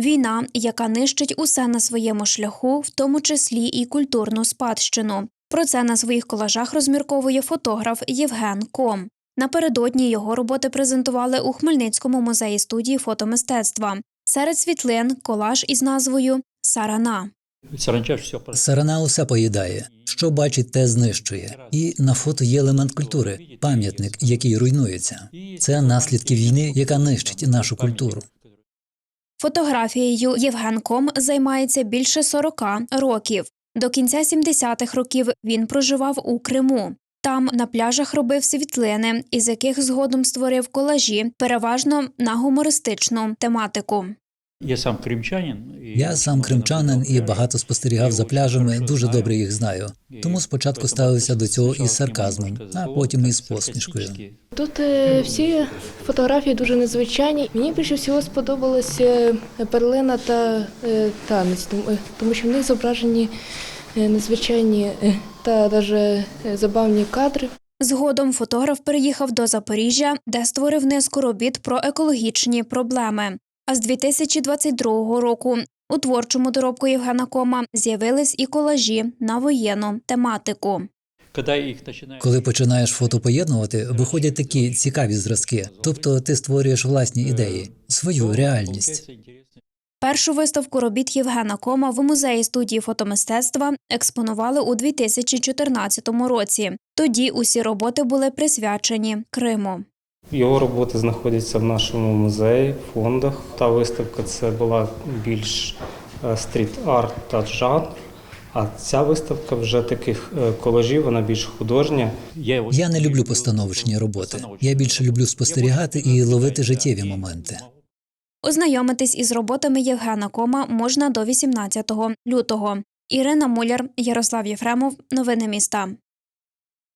Війна, яка нищить усе на своєму шляху, в тому числі і культурну спадщину. Про це на своїх колажах розмірковує фотограф Євген Ком. Напередодні його роботи презентували у Хмельницькому музеї студії фотомистецтва. Серед світлин колаж із назвою Сарана. Сарана усе поїдає. Що бачить, те знищує. І на фото є елемент культури, пам'ятник, який руйнується. Це наслідки війни, яка нищить нашу культуру. Фотографією Євген Ком займається більше 40 років. До кінця 70-х років він проживав у Криму. Там на пляжах робив світлини, із яких згодом створив колажі, переважно на гумористичну тематику. Я сам кримчанин. Я сам кримчанин і багато спостерігав за пляжами, дуже добре їх знаю. Тому спочатку ставився до цього із сарказмом, а потім із посмішкою. Тут е, всі фотографії дуже незвичайні. Мені більше всього сподобалася перлина та е, танець, тому- е, тому що в них зображені е, незвичайні е, та навіть забавні кадри. Згодом фотограф переїхав до Запоріжжя, де створив низку робіт про екологічні проблеми. А з 2022 року у творчому доробку Євгена Кома з'явились і колажі на воєнну тематику. Коли починаєш... Фото поєднувати, виходять такі цікаві зразки. Тобто ти створюєш власні ідеї, свою реальність. Першу виставку робіт Євгена Кома в музеї студії фотомистецтва експонували у 2014 році. Тоді усі роботи були присвячені Криму. Його роботи знаходяться в нашому музеї, фондах. Та виставка це була більш е, стріт-арт та жанр. А ця виставка вже таких е, колажів, вона більш художня. Я не люблю постановочні роботи. Я більше люблю спостерігати і ловити життєві моменти. Ознайомитись із роботами Євгена Кома можна до 18 лютого. Ірина Муляр, Ярослав Єфремов. Новини міста.